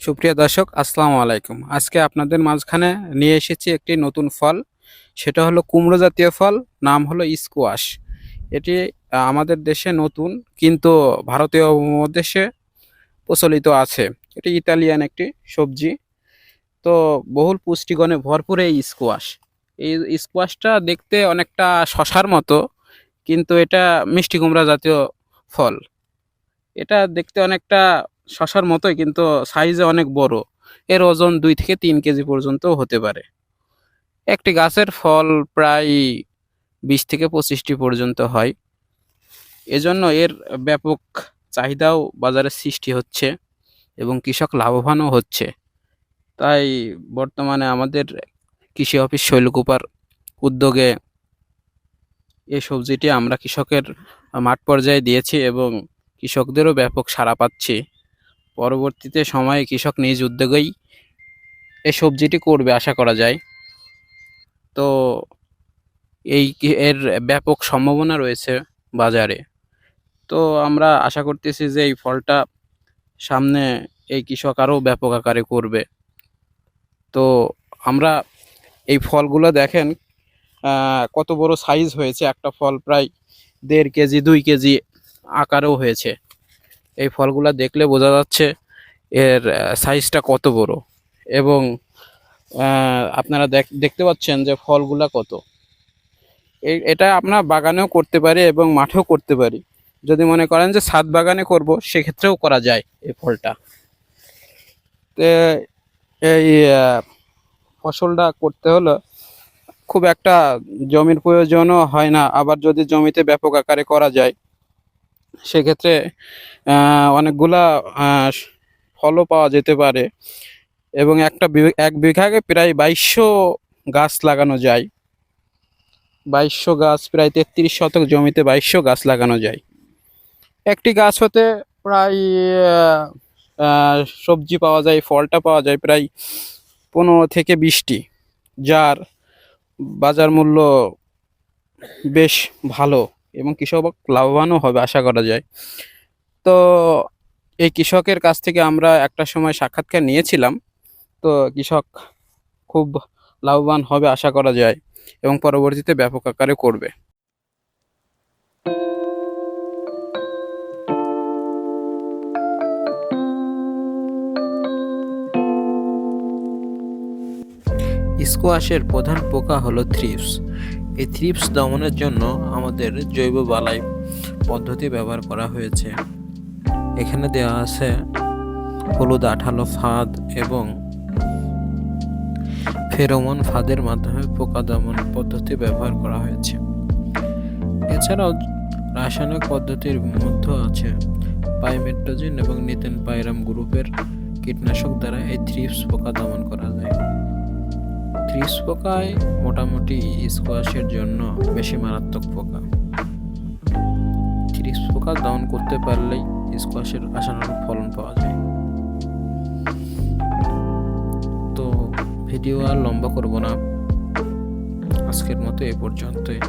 সুপ্রিয় দর্শক, আসসালামু আলাইকুম। আজকে আপনাদের মাঝখানে নিয়ে এসেছি একটি নতুন ফল। সেটা হলো কুমড়ো জাতীয় ফল, নাম হলো স্কোয়াশ। এটি আমাদের দেশে নতুন, কিন্তু ভারতীয় দেশে প্রচলিত আছে। এটি ইতালিয়ান একটি সবজি। তো বহুল পুষ্টিগুণে ভরপুর এই স্কোয়াশ। এই স্কোয়াশটা দেখতে অনেকটা শশার মতো, কিন্তু এটা মিষ্টি কুমড়া জাতীয় ফল। এটা দেখতে অনেকটা শশার মতোই, কিন্তু সাইজে অনেক বড়। এর ওজন দুই থেকে তিন কেজি পর্যন্ত হতে পারে। একটি গাছের ফল প্রায় বিশ থেকে পঁচিশটি পর্যন্ত হয়। এজন্য এর ব্যাপক চাহিদাও বাজারে সৃষ্টি হচ্ছে এবং কৃষক লাভবানও হচ্ছে। তাই বর্তমানে আমাদের কৃষি অফিস শৈলকুপার উদ্যোগে এই সবজিটি আমরা কৃষকের মাঠ পর্যায়ে দিয়েছি এবং কৃষকদেরও ব্যাপক সাড়া পাচ্ছি। পরবর্তীতে সময়ে কৃষক নিজ উদ্যোগেই এই সবজিটি করবে, আশা করা যায়। তো এই এর ব্যাপক সম্ভাবনা রয়েছে বাজারে। তো আমরা আশা করতেছি যে এই ফলটা সামনে এই কৃষক আরও ব্যাপক আকারে করবে। তো আমরা এই ফলগুলো দেখেন কত বড় সাইজ হয়েছে। একটা ফল প্রায় দেড় কেজি, দুই কেজি আকারেও হয়েছে। এই ফলগুলো দেখলে বোঝা যাচ্ছে এর সাইজটা কত বড়। এবং আপনারা দেখ- দেখতে পাচ্ছেন যে ফলগুলা কত। এটা আপনার বাগানেও করতে পারি এবং মাঠেও করতে পারি। যদি মনে করেন যে ছাদ বাগানে করব, সেক্ষেত্রেও করা যায় এই ফলটা। তো, এই ফসলটা করতে হলো খুব একটা জমির প্রয়োজনও হয় না। আবার যদি জমিতে ব্যাপক আকারে করা যায় সেক্ষেত্রে অনেকগুলা ফলও পাওয়া যেতে পারে। এবং একটা এক বিঘাকে প্রায় বাইশশো গাছ লাগানো যায়। বাইশশো গাছ, প্রায় তেত্রিশ শতক জমিতে বাইশশো গাছ লাগানো যায়। একটি গাছ হতে প্রায় সবজি পাওয়া যায়, ফলটা পাওয়া যায় প্রায় পনেরো থেকে বিশটি, যার বাজার মূল্য বেশ ভালো। এবং কৃষক লাভবানও হবে, আশা করা যায়। তো এই কৃষকের কাছ থেকে আমরা একটা সময় সাক্ষাৎকার নিয়েছিলাম। তো কৃষক খুব লাভবান হবে, আশা করা যায় এবং পরবর্তীতে ব্যাপক আকারে করবে। স্কোয়াশের প্রধান পোকা হলো থ্রিপস। এই থ্রিপস দমনের জন্য আমাদের জৈব বালাই পদ্ধতি ব্যবহার করা হয়েছে। এখানে দেওয়া আছে হলুদ আঠালো ফাঁদ এবং ফেরোমন ফাঁদের মাধ্যমে পোকা দমন পদ্ধতি ব্যবহার করা হয়েছে। এছাড়াও রাসায়নিক পদ্ধতির মধ্যে আছে পাইমেট্রোজিন এবং নিতেন পাইরাম গ্রুপের কীটনাশক দ্বারা এই থ্রিপস পোকা দমন করা যায়। থ্রিপস পোকায় মোটামুটি স্কোয়াশের জন্য বেশি মারাত্মক পোকা। ফ্রিজ পোকা দমন করতে পারলেই স্কোয়াশের আশানুরূপ ফলন পাওয়া যায়। তো ভিডিও আর লম্বা করব না। আজকের মতো এ পর্যন্তই।